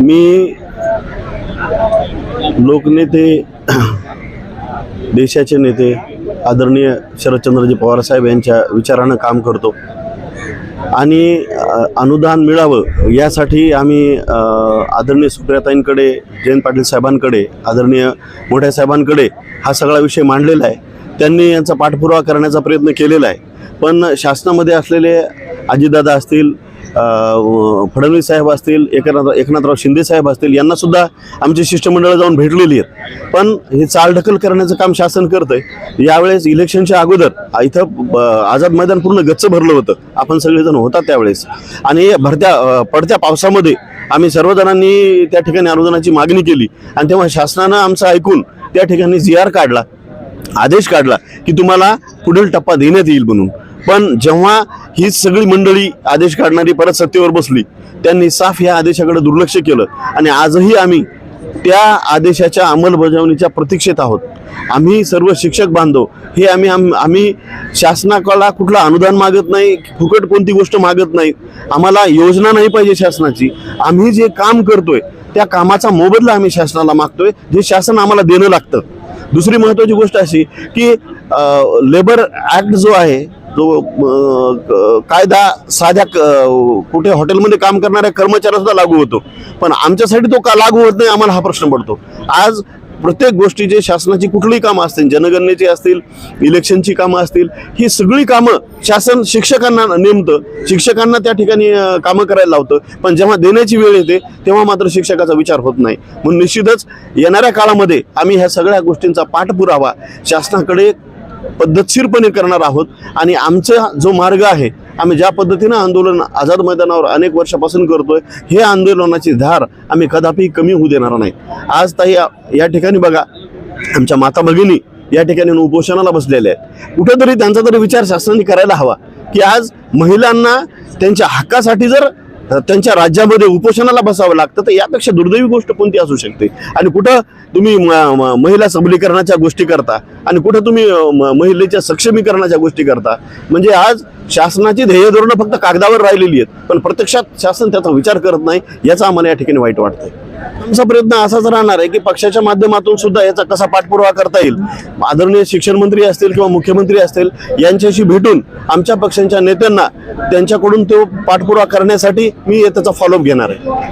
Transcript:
मी लोकनेते देशाचे नेते आदरणीय शरदचंद्रजी पवारसाहेब यांच्या विचारानं काम करतो. आणि अनुदान मिळावं यासाठी आम्ही आदरणीय सुप्रियाताईंकडे जयंत पाटील साहेबांकडे आदरणीय मोठ्या साहेबांकडे हा सगळा विषय मांडलेला आहे. त्यांनी यांचा पाठपुरावा करण्याचा प्रयत्न केलेला आहे. पण शासनामध्ये असलेले अजितदादा असतील फडणवीस साहेब असतील एकनाथ एकनाथराव शिंदे साहेब असतील यांना सुद्धा आमची शिष्टमंडळं जाऊन भेटलेली आहेत. पण हे चालढकल करण्याचं काम शासन करतंय. यावेळेस इलेक्शनच्या अगोदर इथं आझाद मैदान पूर्ण गच्च भरलं होतं. आपण सगळेजण होता त्यावेळेस. आणि भरत्या पडत्या पावसामध्ये आम्ही सर्वजणांनी त्या ठिकाणी अनुदानाची मागणी केली. आणि तेव्हा शासनानं आमचं ऐकून त्या ठिकाणी जी आर काढला आदेश काढला की तुम्हाला पुढील टप्पा देण्यात येईल म्हणून. पण जेव्हा ही सगळी मंडळी आदेश काढणारी परत सत्तेवर बसली त्यांनी साफ या आदेशाकडे दुर्लक्ष केलं. आणि आजही आम्ही त्या आदेशाच्या अंमलबजावणीच्या प्रतीक्षेत आहोत. आम्ही सर्व शिक्षक बांधव हे आम्ही आम- आम्ही शासनाकडला कुठलं अनुदान मागत नाही फुकट कोणती गोष्ट मागत नाही. आम्हाला योजना नाही पाहिजे शासनाची. आम्ही जे काम करतोय त्या कामाचा मोबदला आम्ही शासनाला मागतोय जे शासन आम्हाला देणं लागतं. दुसरी महत्त्वाची गोष्ट अशी की लेबर ॲक्ट जो आहे जो कायदा साध्या क- कुठे हॉटेलमध्ये काम करणाऱ्या कर्मचाऱ्यासुद्धा लागू होतो. पण आमच्यासाठी तो का लागू होत नाही आम्हाला हा प्रश्न पडतो. आज प्रत्येक गोष्टीचे शासनाची कुठलीही कामं असतील जनगणनेची असतील इलेक्शनची कामं असतील ही सगळी कामं शासन शिक्षकांना नेमतं. शिक्षकांना त्या ठिकाणी कामं करायला लावतं. पण जेव्हा देण्याची वेळ येते तेव्हा मात्र शिक्षकाचा विचार होत नाही. म्हणून निश्चितच येणाऱ्या काळामध्ये आम्ही ह्या सगळ्या गोष्टींचा पाठपुरावा शासनाकडे पद्धतशीरपणे करणार आहोत. आणि आमचा जो मार्ग आहे आम्ही ज्या पद्धतीनं आंदोलन आझाद मैदानावर अनेक वर्षापासून करतोय हे आंदोलनाची धार आम्ही कदापि कमी होऊ देणार नाही. आज ताई या- ठिकाणी बघा आमच्या माता भगिनी या ठिकाणी उपोषणाला बसलेल्या आहेत. कुठेतरी त्यांचा तरी विचार शासनाने करायला हवा की आज महिलांना त्यांच्या हक्कासाठी जर त्यांच्या राज्यामध्ये उपोषणाला बसावं लागतं तर यापेक्षा दुर्दैवी गोष्ट कोणती असू शकते? आणि कुठं तुम्ही महिला सबलीकरणाच्या गोष्टी करता आणि कुठं तुम्ही महिलेच्या सक्षमीकरणाच्या गोष्टी करता? म्हणजे आज शासनाची ध्येय धोरणं फक्त कागदावर राहिलेली आहेत पण प्रत्यक्षात शासन त्याचा विचार करत नाही याचा आम्हाला या ठिकाणी वाईट वाटतंय. आमचा प्रयत्न असाच राहणार आहे की पक्षाच्या माध्यमातून सुद्धा याचा कसा पाठपुरावा करता येईल. आदरणीय शिक्षण मंत्री असतील किंवा मुख्यमंत्री असतील यांच्याशी भेटून आमच्या पक्षांच्या नेत्यांना त्यांच्याकडून तो पाठपुरावा करण्यासाठी मी त्याचा फॉलोअप घेणार आहे.